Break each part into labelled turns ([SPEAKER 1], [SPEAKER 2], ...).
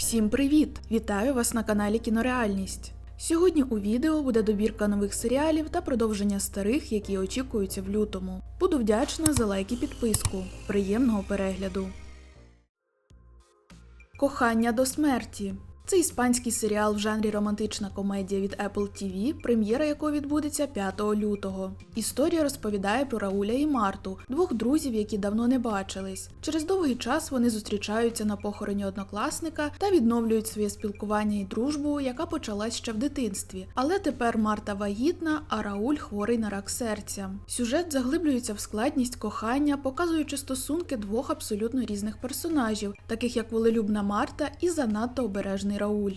[SPEAKER 1] Всім привіт! Вітаю вас на каналі Кінореальність. Сьогодні у відео буде добірка нових серіалів та продовження старих, які очікуються в лютому. Буду вдячна за лайк і підписку. Приємного перегляду. Кохання до смерті. Це іспанський серіал в жанрі романтична комедія від Apple TV, прем'єра якого відбудеться 5 лютого. Історія розповідає про Рауля і Марту, двох друзів, які давно не бачились. Через довгий час вони зустрічаються на похороні однокласника та відновлюють своє спілкування і дружбу, яка почалась ще в дитинстві. Але тепер Марта вагітна, а Рауль хворий на рак серця. Сюжет заглиблюється в складність кохання, показуючи стосунки двох абсолютно різних персонажів, таких як волелюбна Марта і занадто обережний Рауль.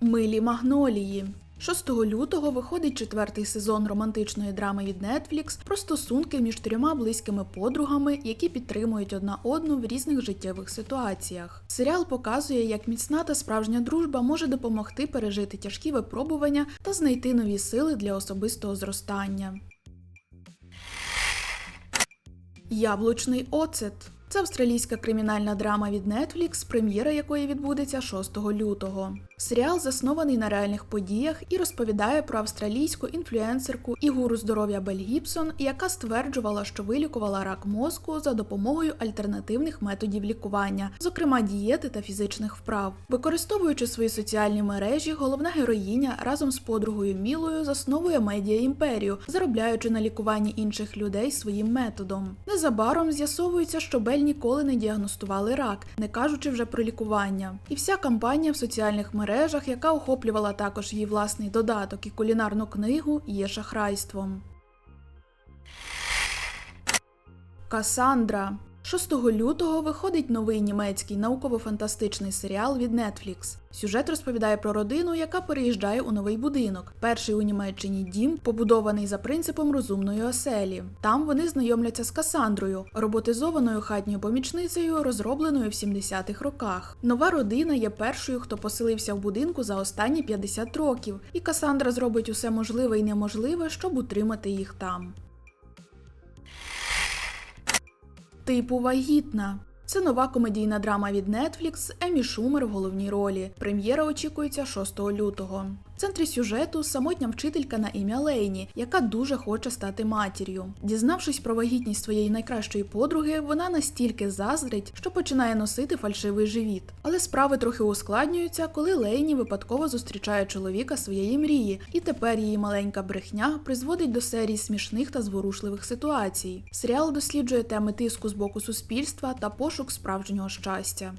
[SPEAKER 1] Милі магнолії. 6 лютого виходить четвертий сезон романтичної драми від Netflix про стосунки між трьома близькими подругами, які підтримують одна одну в різних життєвих ситуаціях. Серіал показує, як міцна та справжня дружба може допомогти пережити тяжкі випробування та знайти нові сили для особистого зростання. Яблучний оцет. Це австралійська кримінальна драма від Netflix, прем'єра якої відбудеться 6 лютого. Серіал заснований на реальних подіях і розповідає про австралійську інфлюенсерку і гуру здоров'я Бель Гібсон, яка стверджувала, що вилікувала рак мозку за допомогою альтернативних методів лікування, зокрема дієти та фізичних вправ. Використовуючи свої соціальні мережі, головна героїня разом з подругою Мілою засновує медіа імперію, заробляючи на лікуванні інших людей своїм методом. Незабаром з'ясовується, що Бель ніколи не діагностували рак, не кажучи вже про лікування. І вся кампанія в соціальних мережах, яка охоплювала також її власний додаток і кулінарну книгу, є шахрайством. Касандра. 6 лютого виходить новий німецький науково-фантастичний серіал від Netflix. Сюжет розповідає про родину, яка переїжджає у новий будинок. Перший у Німеччині дім, побудований за принципом розумної оселі. Там вони знайомляться з Касандрою, роботизованою хатньою помічницею, розробленою в 70-х роках. Нова родина є першою, хто поселився в будинку за останні 50 років, і Касандра зробить усе можливе і неможливе, щоб утримати їх там. Типу вагітна. Це нова комедійна драма від Netflix Емі Шумер в головній ролі. Прем'єра очікується 6 лютого. В центрі сюжету самотня вчителька на ім'я Лейні, яка дуже хоче стати матір'ю. Дізнавшись про вагітність своєї найкращої подруги, вона настільки заздрить, що починає носити фальшивий живіт. Але справи трохи ускладнюються, коли Лейні випадково зустрічає чоловіка своєї мрії, і тепер її маленька брехня призводить до серії смішних та зворушливих ситуацій. Серіал досліджує теми тиску з боку суспільства та пошук справжнього щастя.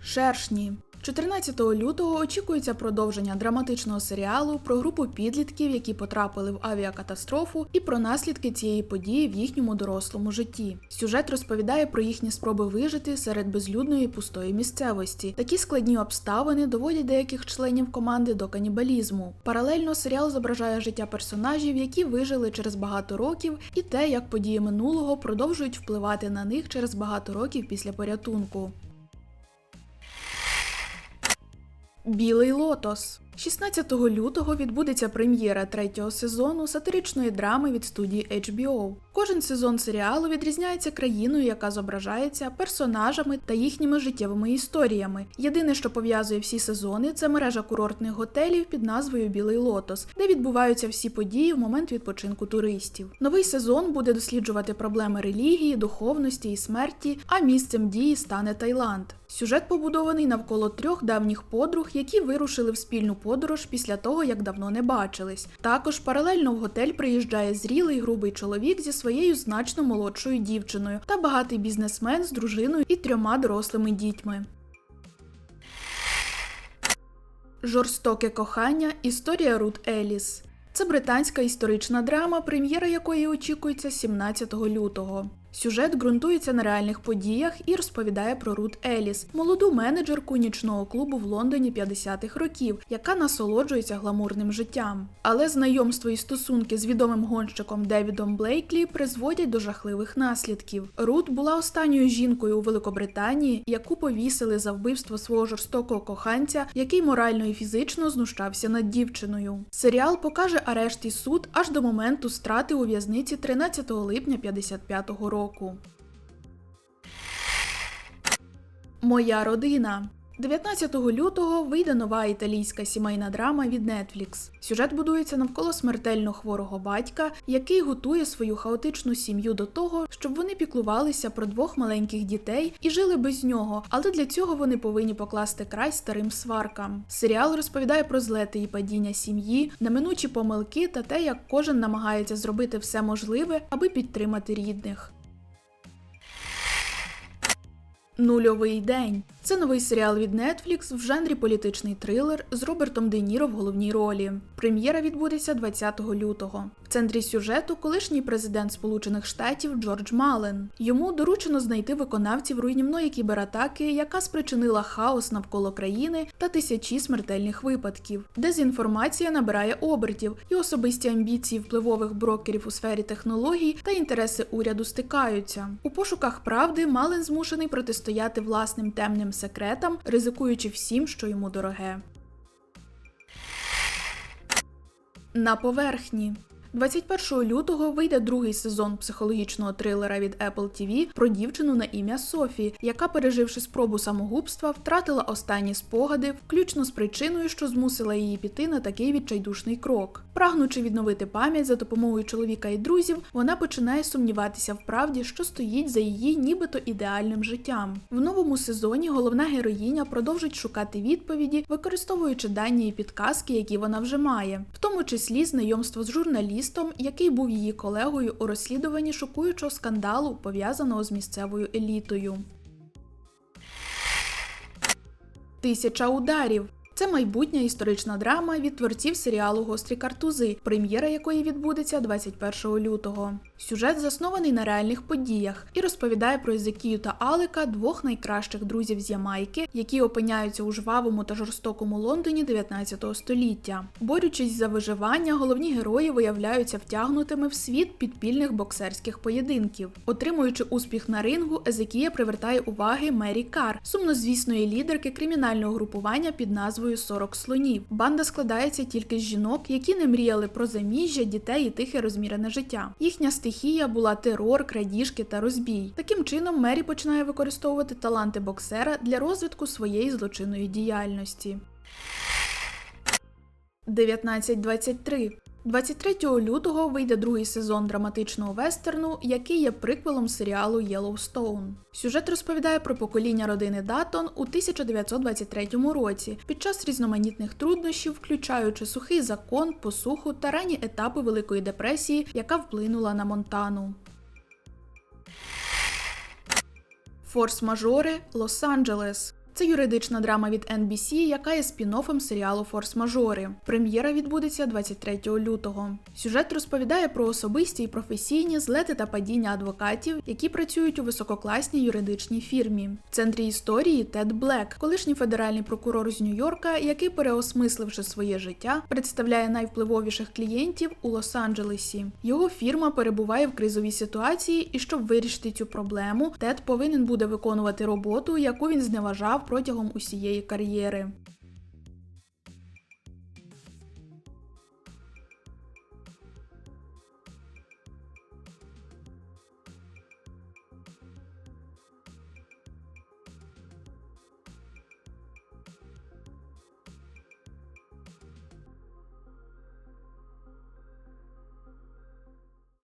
[SPEAKER 1] Шершні 14 лютого очікується продовження драматичного серіалу про групу підлітків, які потрапили в авіакатастрофу, і про наслідки цієї події в їхньому дорослому житті. Сюжет розповідає про їхні спроби вижити серед безлюдної пустої місцевості. Такі складні обставини доводять деяких членів команди до канібалізму. Паралельно серіал зображає життя персонажів, які вижили через багато років, і те, як події минулого продовжують впливати на них через багато років після порятунку. Білий лотос. 16 лютого відбудеться прем'єра третього сезону сатиричної драми від студії HBO. Кожен сезон серіалу відрізняється країною, яка зображається персонажами та їхніми життєвими історіями. Єдине, що пов'язує всі сезони, це мережа курортних готелів під назвою Білий Лотос, де відбуваються всі події в момент відпочинку туристів. Новий сезон буде досліджувати проблеми релігії, духовності і смерті, а місцем дії стане Таїланд. Сюжет побудований навколо трьох давніх подруг, які вирушили в спільну подорож після того, як давно не бачились. Також паралельно в готель приїжджає зрілий грубий чоловік зі своєю значно молодшою дівчиною та багатий бізнесмен з дружиною і трьома дорослими дітьми. Жорстоке кохання. Історія Рут Еліс. Це британська історична драма, прем'єра якої очікується 17 лютого. Сюжет ґрунтується на реальних подіях і розповідає про Рут Еліс, молоду менеджерку нічного клубу в Лондоні 50-х років, яка насолоджується гламурним життям. Але знайомство і стосунки з відомим гонщиком Девідом Блейклі призводять до жахливих наслідків. Рут була останньою жінкою у Великобританії, яку повісили за вбивство свого жорстокого коханця, який морально і фізично знущався над дівчиною. Серіал покаже арешт і суд аж до моменту страти у в'язниці 13 липня 55-го року. Року. Моя родина. 19 лютого вийде нова італійська сімейна драма від Netflix. Сюжет будується навколо смертельно хворого батька, який готує свою хаотичну сім'ю до того, щоб вони піклувалися про двох маленьких дітей і жили без нього, але для цього вони повинні покласти край старим сваркам. Серіал розповідає про злети і падіння сім'ї, неминучі помилки та те, як кожен намагається зробити все можливе, аби підтримати рідних. Нульовий день це новий серіал від Netflix в жанрі політичний трилер з Робертом Де Ніро в головній ролі. Прем'єра відбудеться 20 лютого. Центрі сюжету колишній президент Сполучених Штатів Джордж Мален. Йому доручено знайти виконавців руйнівної кібератаки, яка спричинила хаос навколо країни та тисячі смертельних випадків. Дезінформація набирає обертів, і особисті амбіції впливових брокерів у сфері технологій та інтереси уряду стикаються. У пошуках правди Мален змушений протистояти власним темним секретам, ризикуючи всім, що йому дороге. На поверхні. 21 лютого вийде другий сезон психологічного трилера від Apple TV про дівчину на ім'я Софі, яка, переживши спробу самогубства, втратила останні спогади, включно з причиною, що змусила її піти на такий відчайдушний крок. Прагнучи відновити пам'ять за допомогою чоловіка і друзів, вона починає сумніватися в правді, що стоїть за її нібито ідеальним життям. В новому сезоні головна героїня продовжить шукати відповіді, використовуючи дані і підказки, які вона вже має, в тому числі знайомство з журналістом, який був її колегою у розслідуванні шокуючого скандалу, пов'язаного з місцевою елітою. Тисяча ударів. Це майбутня історична драма від творців серіалу Гострі картузи, прем'єра якої відбудеться 21 лютого. Сюжет заснований на реальних подіях і розповідає про Езекію та Алика, двох найкращих друзів з Ямайки, які опиняються у жвавому та жорстокому Лондоні 19 століття. Борючись за виживання, головні герої виявляються втягнутими в світ підпільних боксерських поєдинків. Отримуючи успіх на рингу, Езекія привертає уваги Мері Кар, сумнозвісної лідерки кримінального групування під назвою 40 слонів. Банда складається тільки з жінок, які не мріяли про заміжжя, дітей і тихе розмірене життя. Їхня стихія була терор, крадіжки та розбій. Таким чином, Мері починає використовувати таланти боксера для розвитку своєї злочинної діяльності. 1923 23 лютого вийде другий сезон драматичного вестерну, який є приквелом серіалу Єлоустоун. Сюжет розповідає про покоління родини Датон у 1923 році під час різноманітних труднощів, включаючи сухий закон, посуху та ранні етапи Великої депресії, яка вплинула на Монтану. Форс-мажори Лос-Анджелес. Це юридична драма від NBC, яка є спін-оффом серіалу Форс-мажори. Прем'єра відбудеться 23 лютого. Сюжет розповідає про особисті і професійні злети та падіння адвокатів, які працюють у висококласній юридичній фірмі. В центрі історії Тед Блек, колишній федеральний прокурор з Нью-Йорка, який, переосмисливши своє життя, представляє найвпливовіших клієнтів у Лос-Анджелесі. Його фірма перебуває в кризовій ситуації, і щоб вирішити цю проблему, Тед повинен буде виконувати роботу, яку він зневажав протягом усієї кар'єри.